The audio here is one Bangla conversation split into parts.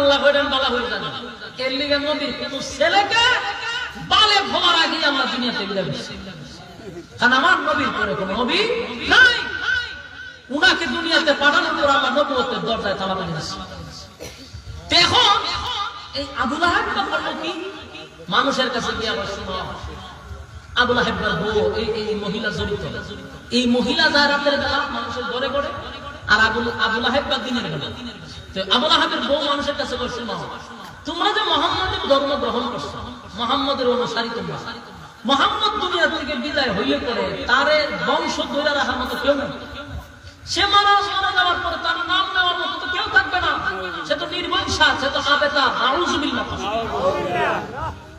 আল্লাহ হয়ে এর লিগে নবীর ছেলেকে বালে আগে দুনিয়াতে বিদায় কারণ আমার নবীর কোন নবী নাই। উনাকে দুনিয়াতে পাঠানোর পর নবুয়তের দরজায় তালা মেরে দিচ্ছে এই আবুল কি মানুষের কাছে গিয়ে শোনো আবুল আহেবের বউ এই এই মহিলা জড়িত। এই মহিলা রাতের বেলা মানুষের ঘরে ঘরে আর আবুল আবুল আহেব বা দিনের বেলা। আবুল আহেবের বউ মানুষের কাছে তোমরা যে মোহাম্মদের ধর্ম গ্রহণ করছ মোহাম্মদের অনুসারী তোমরা। মোহাম্মদ দুনিয়া থেকে বিদায় হইলে পরে তারে বংশ ধরে রাখার মতো কেউ নেই। সে মারা মারা যাওয়ার পরে তার নাম নেওয়ার মতো তো কেউ থাকবে না। সে তো নির্বংশা সে তো আবেতা আউজুবিল্লাহ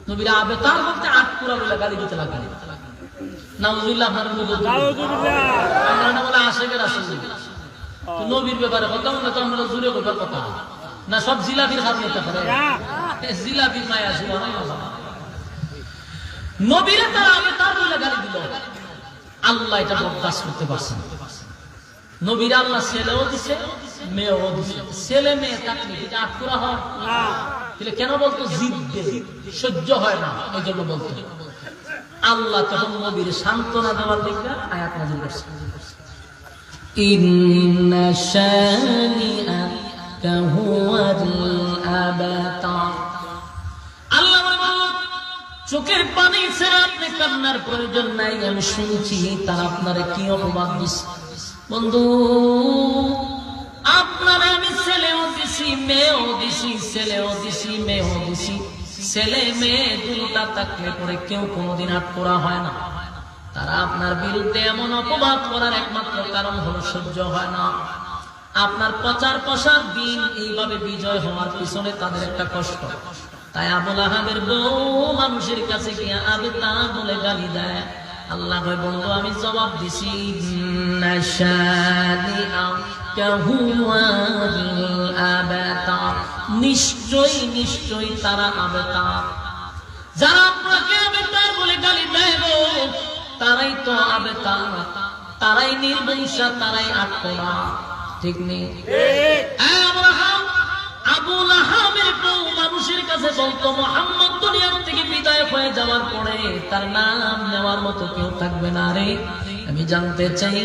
নবীরা আবেতার বলতে আট পুরা বলে গালি দিতে লাগবে নাউজুবিল্লাহ আমরা বলে আশেকের আসল তো নবীর ব্যাপারে কথা মনে তো আমরা জুড়ে কথা। না সব জিলাপির খাবি মায়া নবীরে তারা আমি তার গালি দিল। আল্লাহ এটা বরদাস্ত করতে নবীরা আল্লাহ ছেলেও দিছে মেয়েও দিছে। ছেলে মেয়ে এটা হয় না। তাহলে কেন বলতো সহ্য হয় না জন্য বলতো। আল্লাহ তখন নবীর সান্ত্বনা দেওয়ার দিকে আয়াত নাজিল করছে। ইন্না চোখের পানি আপনি কান্নার প্রয়োজন নাই, আমি শুনছি কি অপবাদ বন্ধু আমি ছেলেও দিছি, মেয়েও দিছি, ছেলেও দিছি, মেয়েও দিছি। ছেলে, মেয়ে দুটা কেউ কোনোদিন আট করা হয় না। তারা আপনার বিরুদ্ধে এমন অপবাদ করার একমাত্র কারণ হলো সহ্য হয় না। আপনার প্রচার প্রসার দিন, এইভাবে বিজয় হওয়ার পিছনে তাদের একটা কষ্ট। তাই আবুল আহাবের বউ মানুষের কাছে গিয়ে আবে তা বলে গালি দেয়। আল্লাহ কয়, বন্ধু, আমি জবাব দিছি নিশ্চয় নিশ্চয় তারা আবেতা। যারা আপনাকে আবেতার বলে গালি দেয় তারাই তো আবেতা। তারাই নির্বংশা তারাই আত্মরা ঠিক নেই? আব্রাহাম আবুল আহামের মানুষের কাছে বলতো মোহাম্মদ দুনিয়ার থেকে বিদায় হয়ে যাওয়ার পরে তার নাম নেওয়ার মতো কেউ থাকবে না রে। আমি জানতে চাই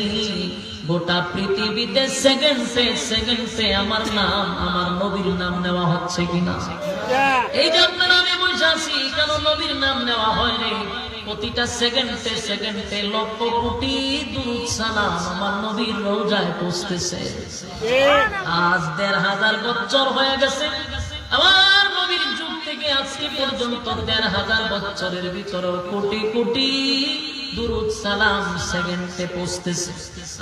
গোটা পৃথিবীতে সেকেন্ডে সেকেন্ডে আমার নাম আমার নবীর নাম নেওয়া হচ্ছে কিনা? এই যে কেন নবীর নাম নেওয়া হয় রে প্রতিটা সেকেন্ডে সেকেন্ডে লক্ষ কোটি আমার নবীর রোজায় পৌঁছতেছে। আজ দেড় হাজার বছর হয়ে গেছে। আমার নবীর যুগ থেকে আজকে পর্যন্ত দেড় হাজার বছরের ভিতরে কোটি কোটি সালাম সেকেন্ডে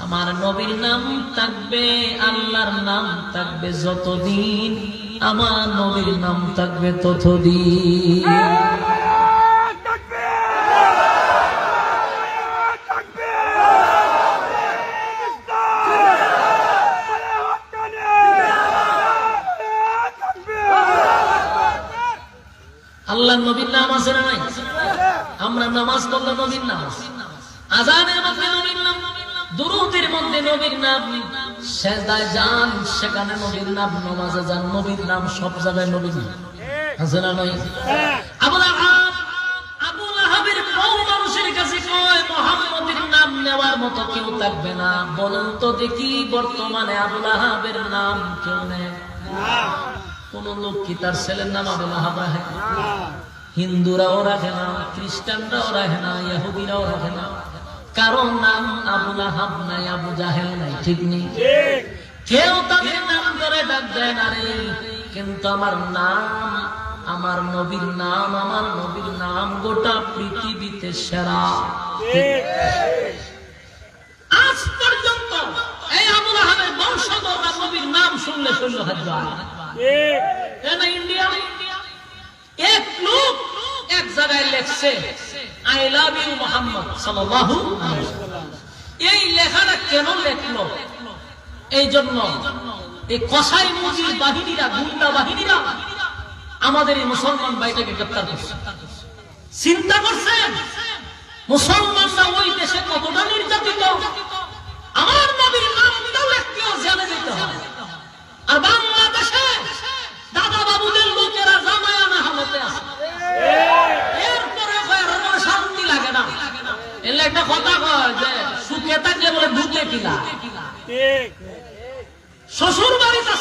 আমার নবীর নাম থাকবে, আল্লাহর নাম থাকবে যতদিন আমার নবীর নাম থাকবে ততদিন আল্লাহ নবীর নাম আছে না নাই? আমরা নামাজ পড়লে নবীর নাম আজানের মধ্যে নবীর নাম, দুরুদের মধ্যে নবীর নাম। সেদায় যান, সেখানে নবীর নাম, নমাজে যান, নবীর নাম সব জায়গায় আছে না বলুন তো দেখি বর্তমানে আবুল আহাবের নাম কেউ কোন লোক কি তার ছেলের নাম আবুল আহাব হিন্দুরাও রাখে না, খ্রিস্টানরাও রাখে না ইহুদিরাও রাখে না। কারণ নাম আবুল আহাব নাই আবু জাহেল নাই ঠিক নেই? কেউ তাদের নাম করে ডাক দেয় না রে। কিন্তু আমার নাম আমার নবীর নাম আমার নবীর নাম গোটা পৃথিবীতে সেরা। আজ পর্যন্ত এই আবুল আহাবের বংশধররা নবীর নাম শুনলে শৈল হাজ না ইন্ডিয়া? এক জায়গায় লেখছে আই লাভ ইউ মোহাম্মদ সাল্লাল্লাহু এই লেখাটা কেন লেখলো? এই জন্য এই কসাই মুজির বাহিনীরা, গুন্ডা বাহিনীরা আমাদের এই মুসলমান ভাইটাকে গ্রেপ্তার করছে। চিন্তা করছেন? মুসলমানরা ওই দেশে কতটা নির্যাতিত? আমার নবীর নামটাও লেখলেও জেলে যেতে হয়। আর বাংলাদেশে কিলা শ্বশুর বাড়িতে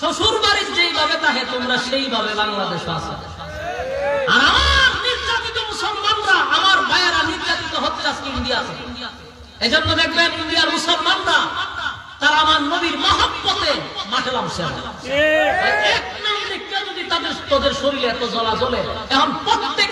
শ্বশুর বাড়ির যেইভাবে তাহে তোমরা সেইভাবে বাংলাদেশ আছে। আর আমার নির্যাতিত মুসলমানরা আমার ভাইয়েরা নির্যাতিত হচ্ছে আজকে ইন্ডিয়াতে। এজন্য দেখবেন ইন্ডিয়ার মুসলমানরা তারা আমার নবীর মহাব্বতে মাঠে নামছে এক নাগরিককে যদি তাদের তোদের শরীরে এত জ্বলা জ্বলে এখন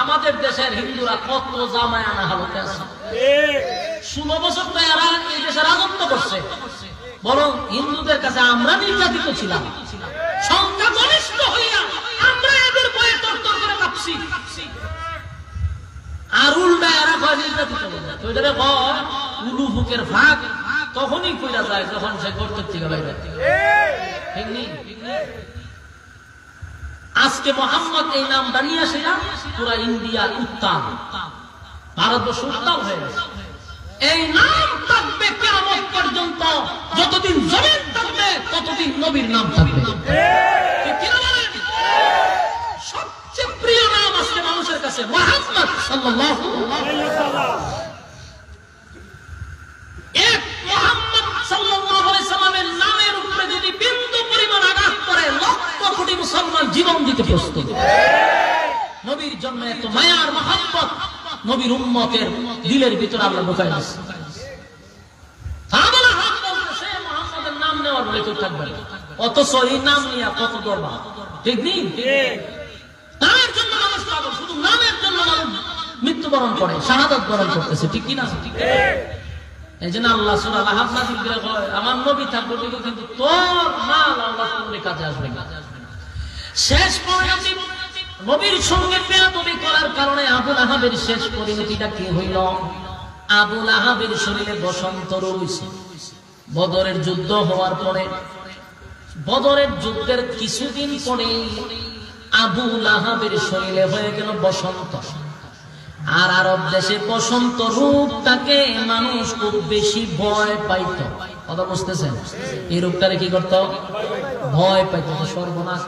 আমাদের দেশের হিন্দুরা বছর করছে। বরং হিন্দুদের কাছে আমরা নির্যাতিত ছিলাম। সংখ্যা হইয়া আমরা এদের বয়ে তরতর করে কাঁপছি। আর উল্টা এরা কয় নির্যাতিত উলু বুকের ভাগ তখনই কইরা যায় যখন সে কর্তৃক থেকে বাইরে। ঠিক নেই? আজকে মোহাম্মদ এই নাম দাঁড়িয়ে আসে না পুরা ইন্ডিয়া উত্তাল। ভারতবর্ষ উত্তাল হয়ে গেছে। এই নাম থাকবে কেমন পর্যন্ত, যতদিন জমিন থাকবে, ততদিন নবীর নাম থাকবে। সবচেয়ে প্রিয় নাম আজকে মানুষের কাছে, মোহাম্মদ সাল্লাল্লাহু জীবন দিতে প্রস্তুত। নবীর জন্য এত মায়ার মহাব্বত নবীর উম্মতের দিলের ভিতরে নাজিল করে কয়, আমার নবী থাকবে কিন্তু তোর মাল আল্লাহ কাজে আসবে না। শেষ পরিণতি, নবীর সঙ্গে পেয়াদবি করার কারণে আবুল আহাবের শেষ পরিণতিটা কি হইল? আবুল আহাবের শরীরে বসন্ত হইছে। বদরের যুদ্ধ হওয়ার পরে, বদরের যুদ্ধের কিছুদিন পরে আবুল আহাবের শরীরে হয়ে গেল বসন্ত। আর আরব দেশে বসন্ত রূপ তাকে মানুষ খুব বেশি ভয় পাইত। কথা বুঝতেছেন? এই রূপটারে কি করত? ভয় পাইত। সর্বনাশ